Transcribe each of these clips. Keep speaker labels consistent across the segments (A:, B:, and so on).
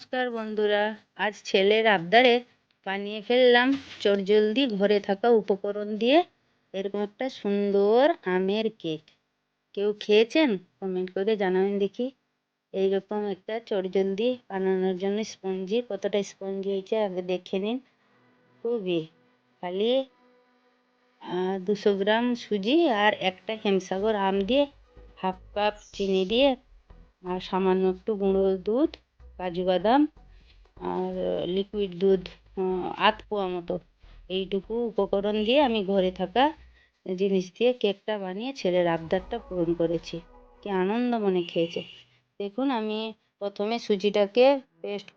A: নমস্কার বন্ধুরা, আজ ছেলের আবদারে বানিয়ে ফেললাম চটজলদি ঘরে থাকা উপকরণ দিয়ে এরকম একটা সুন্দর আমের কেক। কেউ খেয়েছেন? কমেন্ট করে জানাবেন দেখি। এইরকম একটা চটজলদি বানানোর জন্য স্পঞ্জি, কতটা স্পঞ্জি হয়েছে আগে দেখে নিন। খুবই খালি দুশো গ্রাম সুজি আর একটা হেমসাগর আম দিয়ে হাফ কাপ চিনি দিয়ে, আর সামান্য একটু গুঁড়ো দুধ কাজু বাদাম আর লিকুইড দুধ আধ পোয়া মতো। এইটুকু উপকরণ দিয়ে আমি ঘরে থাকা জিনিস দিয়ে কেকটা বানিয়ে ছেলের আবদারটা পূরণ করেছি। কি আনন্দ মনে খেয়েছে। দেখুন, আমি প্রথমে সুজিটাকে পেস্ট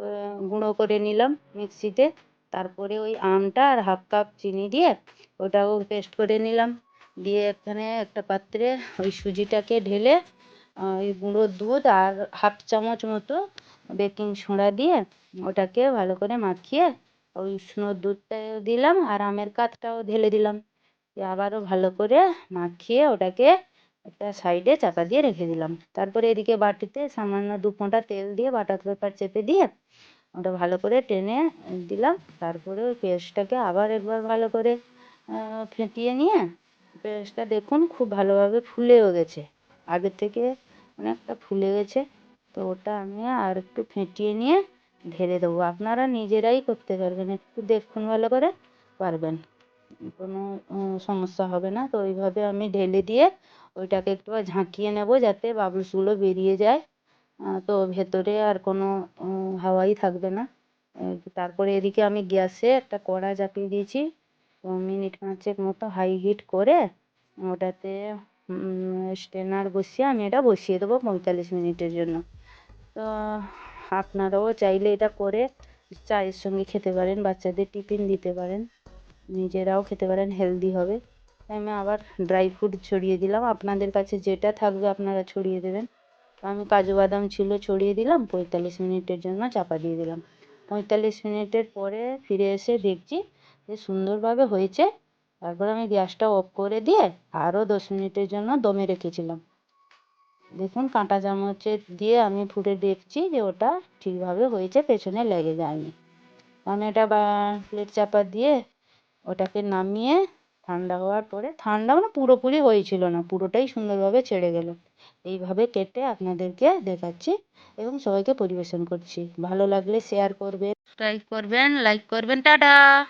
A: গুঁড়ো করে নিলাম মিক্সিতে। তারপরে ওই আমটা আর হাফ কাপ চিনি দিয়ে ওটাও পেস্ট করে নিলাম। দিয়ে এখানে একটা পাত্রে ওই সুজিটাকে ঢেলে ওই গুঁড়ো দুধ আর হাফ চামচ মতো বেকিং সোডা দিয়ে ওটাকে ভালো করে মাখিয়ে ওই উষ্ণ দুধটা দিলাম আর আমের কাতটাও ঢেলে দিলাম। দিয়ে আবারও ভালো করে মাখিয়ে ওটাকে একটা সাইডে চাপা দিয়ে রেখে দিলাম। তারপরে এদিকে বাটিতে সামান্য দু ফোঁটা তেল দিয়ে বাটার পেপার চেপে দিয়ে ওটা ভালো করে টেনে দিলাম। তারপরে ওই পেস্টটাকে আবার একবার ভালো করে ফেটিয়ে নিয়ে পেস্টটা দেখুন খুব ভালোভাবে ফুলেও গেছে। আগের থেকে অনেকটা ফুলে গেছে, তো ওটা আমি আর একটু ফেটিয়ে নিয়ে ঢেলে দেবো। আপনারা নিজেরাই করতে পারবেন, একটু দেখুন ভালো করে পারবেন, কোনো সমস্যা হবে না। তো ওইভাবে আমি ঢেলে দিয়ে ওইটাকে একটু ঝাঁকিয়ে নেব যাতে বাবলসগুলো বেরিয়ে যায়। তো ভেতরে আর কোনো হাওয়াই থাকবে না। তারপরে এদিকে আমি গ্যাসে একটা কড়া চাপিয়ে দিয়েছি। মিনিট পাঁচেক মতো হাই হিট করে ওটাতে স্ট্রেনার বসিয়ে আমি এটা বসিয়ে দেবো পঁয়তাল্লিশ মিনিটের জন্য। তো আপনারাও চাইলে এটা করে চায়ের সঙ্গে খেতে পারেন, বাচ্চাদের টিফিন দিতে পারেন, নিজেরাও খেতে পারেন, হেলদি হবে। আমি আবার ড্রাই ফ্রুট ছড়িয়ে দিলাম। আপনাদের কাছে যেটা থাকবে আপনারা ছড়িয়ে দেবেন। আমি কাজু বাদাম ছিল ছড়িয়ে দিলাম, পঁয়তাল্লিশ মিনিটের জন্য চাপা দিয়ে দিলাম। পঁয়তাল্লিশ মিনিটের পরে ফিরে এসে দেখছি যে সুন্দরভাবে হয়েছে। তারপর আমি গ্যাসটা অফ করে দিয়ে আরও দশ মিনিটের জন্য দমে রেখেছিলাম। দেখুন, কাঁটা চামচের দিয়ে আমি ফুটে দেখছি যে ওটা ঠিকভাবে হয়েছে, পেছনে লেগে যায়নি। আমি এটা বা, প্লেট চাপা দিয়ে ওটাকে নামিয়ে ঠান্ডা হওয়ার পরে, ঠান্ডা মানে পুরোপুরি হয়েছিল না, পুরোটাই সুন্দরভাবে ছেড়ে গেল। এইভাবে কেটে আপনাদেরকে দেখাচ্ছি এবং সবাইকে পরিবেশন করছি। ভালো লাগলে শেয়ার করবেন সাবস্ক্রাইব করবেন লাইক করবেন, টাটা!